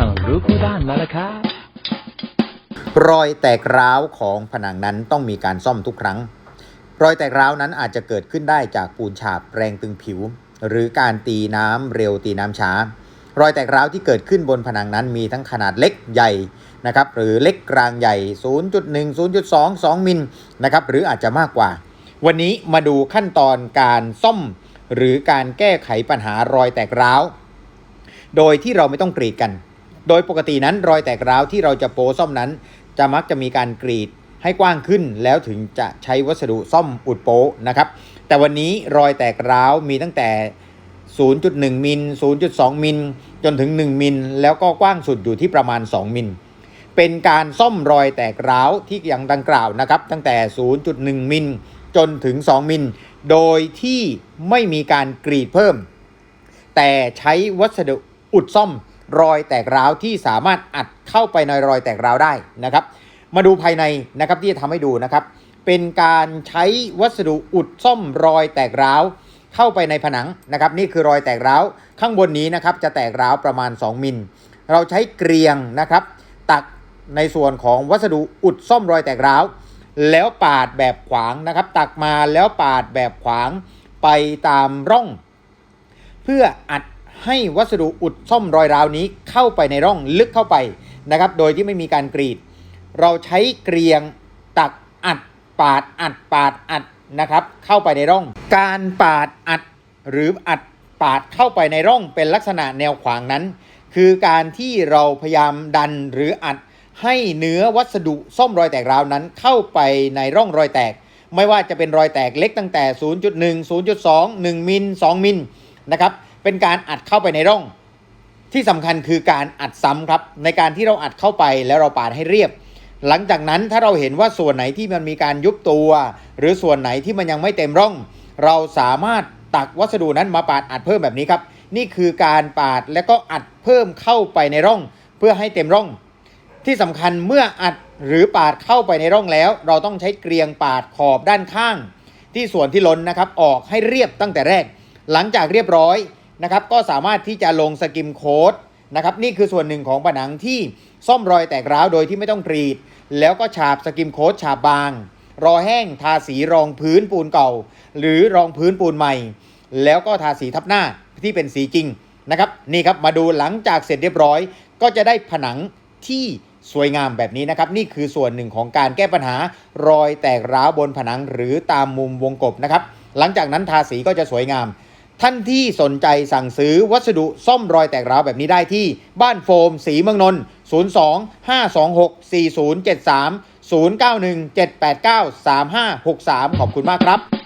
ช่างรู้คู่ด้านแล้วครับรอยแตกร้าวของผนังนั้นต้องมีการซ่อมทุกครั้ง รอยแตกร้าวนั้นอาจจะเกิดขึ้นได้จากปูนฉาบแรงตึงผิว หรือการตีน้ำเร็วตีน้ำช้า รอยแตกร้าวที่เกิดขึ้นบนผนังนั้นมีทั้งขนาดเล็กใหญ่นะครับหรือเล็กกลางใหญ่ 0.1 0.2 2 มิลนะครับหรืออาจจะมากกว่า วันนี้มาดูขั้นตอนการซ่อม หรือการแก้ไขปัญหารอยแตกร้าว โดยที่เราไม่ต้องกรีดกัน โดยปกตินั้นรอยแตกร้าวที่เราจะโปะซ่อมนั้น จะมักจะมีการกรีดให้กว้างขึ้นแล้วถึงจะใช้วัสดุซ่อมอุดโปะนะครับ แต่วันนี้รอยแตกร้าวมีตั้งแต่ 0.1 มิล 0.2 มิล จนถึง 1 มิล แล้วก็กว้างสุดอยู่ที่ประมาณ 2 มิล เป็นการซ่อมรอยแตกร้าวที่อย่างดังกล่าวนะครับ ตั้งแต่ 0.1 มิล จนถึง 2 มิล โดยที่ไม่มีการกรีดเพิ่ม แต่ใช้วัสดุอุดซ่อม รอยแตกร้าวที่สามารถอัดเข้าไปในรอยแตกร้าวได้นะครับ มาดูภายในนะครับที่จะทำให้ดูนะครับ เป็นการใช้วัสดุอุดซ่อมรอยแตกร้าวเข้าไปในผนังนะครับ นี่คือรอยแตกร้าวข้างบนนี้นะครับจะแตกร้าวประมาณ 2 มิล เราใช้เกรียงนะครับ ตักในส่วนของวัสดุอุดซ่อมรอยแตกร้าวแล้วปาดแบบขวางนะครับ ตักมาแล้วปาดแบบขวางไปตามร่อง เพื่ออัด ให้วัสดุอุดซ่อมรอยร้าวนี้เข้าไปในร่องลึกเข้าไปนะครับ โดยที่ไม่มีการกรีด เราใช้เกรียงตักอัดปาดอัดปาดอัดนะครับ เข้าไปในร่อง การปาดอัดหรืออัดปาดเข้าไปในร่องเป็นลักษณะแนวขวางนั้น คือการที่เราพยายามดันหรืออัดให้เนื้อวัสดุซ่อมรอยแตกร้าวนั้น เข้าไปในร่องรอยแตก ไม่ว่าจะเป็นรอยแตกเล็กตั้งแต่ 0.1 0.2 1 มิล 2 มิล นะครับ เป็นการอัดเข้าไปในร่อง ที่สำคัญคือการอัดซ้ำครับ ในการที่เราอัดเข้าไปแล้วเราปาดให้เรียบ หลังจากนั้นถ้าเราเห็นว่าส่วนไหนที่มันมีการยุบตัว หรือส่วนไหนที่มันยังไม่เต็มร่อง เราสามารถตักวัสดุนั้นมาปาดอัดเพิ่มแบบนี้ครับ นี่คือการปาดแล้วก็อัดเพิ่มเข้าไปในร่อง เพื่อให้เต็มร่อง ที่สำคัญเมื่ออัดหรือปาดเข้าไปในร่องแล้ว เราต้องใช้เกรียงปาดขอบด้านข้าง ที่ส่วนที่ล้นนะครับออกให้เรียบตั้งแต่แรก หลังจากเรียบร้อยนะครับก็สามารถที่จะลงสกิมโค้ดนะครับนี่คือส่วนหนึ่งของผนังที่ซ่อมรอยแตกร้าวโดยที่ไม่ต้องกรีด แล้วก็ฉาบสกิมโค้ดฉาบบาง รอแห้งทาสีรองพื้นปูนเก่า หรือรองพื้นปูนใหม่ แล้วก็ทาสีทับหน้าที่เป็นสีจริงนะครับนี่ครับมาดูหลังจากเสร็จเรียบร้อย ก็จะได้ผนังที่สวยงามแบบนี้นะครับ นี่คือส่วนหนึ่งของการแก้ปัญหารอยแตกร้าวบนผนังหรือตามมุมวงกบนะครับ หลังจากนั้นทาสีก็จะสวยงาม ท่านที่สนใจสั่งซื้อวัสดุซ่อมรอยแตกร้าวแบบนี้ได้ที่บ้านโฟมสีเมืองนนท์02 526 4073 091 789 3563 ขอบคุณมากครับ